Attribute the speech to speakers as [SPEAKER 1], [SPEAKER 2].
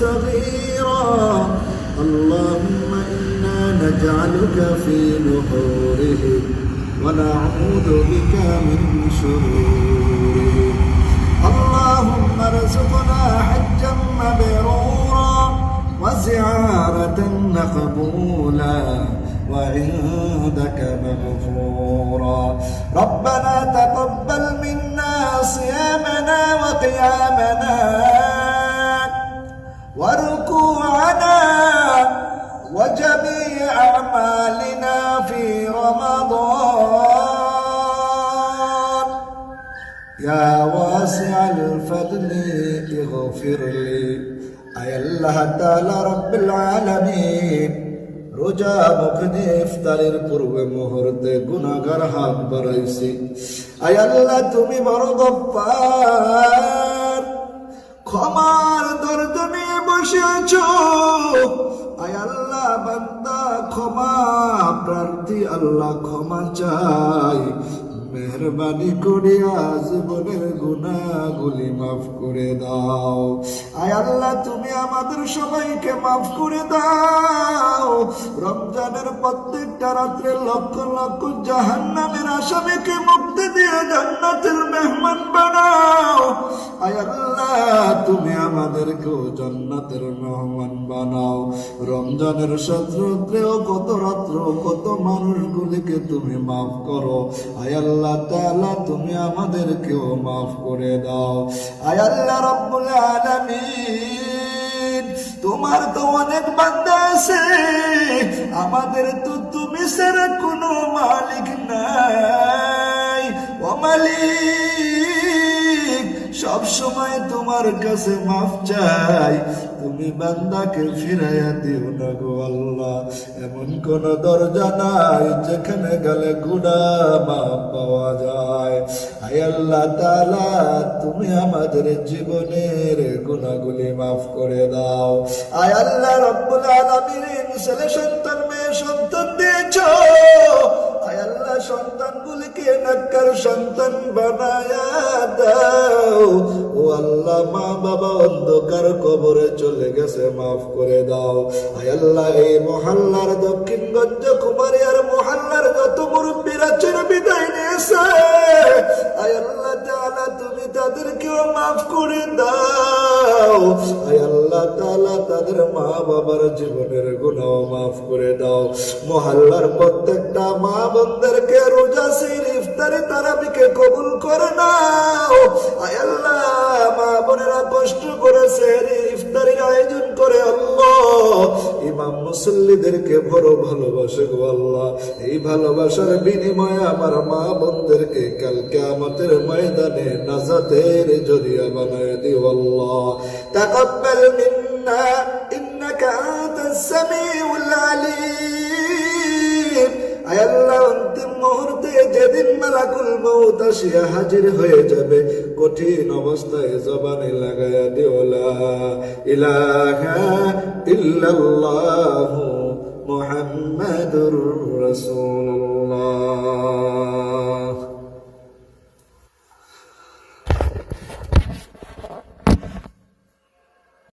[SPEAKER 1] صغيرا. اللهم إنا نجعلك في نحورهم ونعوذ بك من شرورهم. اللهم ارزقنا حجا مبرورا وزيارة مقبولا وعندك مغفورا. ربنا تقبل منا صيامنا وقيامنا. وركوعنا وجميع أعمالنا في رمضان يا واسع الفضل اغفر لي أي الله تعالى رب العالمين রোজা মুখে ইফতারের পূর্বে মুহূর্তে গুনাগার হাত বাড়াইছি আয় আল্লাহ তুমি বড় গপ্পার ক্ষমার দর্দ বসে আয় বান্দা, ক্ষমা, প্রার্থী আল্লাহ ক্ষমা চাই। মেহরবানি করিয়া জীবনের গুণাগুলি মাফ করে দাও। আয় তুমি আমাদের সবাইকে মাফ করে দাও। রমজানের প্রত্যেকটা রাত্রে লক্ষ লক্ষ জাহান্নামের আসামিকে মুক্তি দিয়ে জান্নাতের মেহমান বানাও। আয় আল্লাহ আমাদেরকেও জান্নাতের মেহমান বানাও। রমজানের সত্রত্রেও কত রাত্র, কত মানুষগুলিকে তুমি মাফ করো। আয় আল্লাহ তাআলা, তুমি আমাদেরকেও মাফ করে দাও। আয় আল্লাহ রব্বুল আলামিন, তোমার তো অনেক বান্দা আছে। আমাদের তো তুমি ছাড়া কোনো মালিক সময় তোমার কাছে মাফ চাই। তুমি বান্দাকে ফিরাইয়া দিও না গো আল্লাহ। এমন কোন দরজা নাই যেখানে গেলে গুণা মাফ পাওয়া যায়। আয় আল্লাহ তাআলা, তুমি আমাদের জীবনের গুণাগুলি মাফ করে দাও। আয় আল্লাহ রব্বুল আলামিন, ছেলে সন্তান, মেয়ে সন্তান দিয়েছ। সন্তানগুলিকে নাক্কার সন্তান বানায়া দাও। ও আল্লাহ, মা বাবা অন্ধকার কবরে চলে গেছে, মাফ করে দাও। আয় আল্লাহ, এই মহাল্লার দক্ষিণ গঞ্জ কুমারী আর মহল্লার যত মুরব্বীরা চির বিদায় নিয়েছে, আয় আল্লাহ তাদের মা বাবার জীবনের গুনাহ মাফ করে দাও। মহল্লার প্রত্যেকটা মা বোনদেরকে রোজা, সির ইফতারি তারাবিকে কবুল করে নাও। আল্লাহ মা বোনেরা কষ্ট করে সেহরি ইফতারির আয়োজন করে আল্লাহ। ইমাম মুসল্লিদেরকে বড় ভালোবাসে গো আল্লাহ। এই ভালোবাসার বিনিময়ে আমার মা বোনদেরকে কালকে আমাদের ময়দানে নাজাতের জরিয়া বানায় দিও আল্লাহ। তাকাব্বাল মিন্না ইন্নাকা আনতাস সামিউল আলিম আয় আল্লাহ, অন্তিম মুহূর্তে যেদিন মালাকুল মৌত আসিয়া হাজির হয়ে যাবে, কঠিন অবস্থায় জবানে লাগায়া দিওলা ইলাহা ইল্লাল্লাহু মুহাম্মাদুর রাসূলুল্লাহ।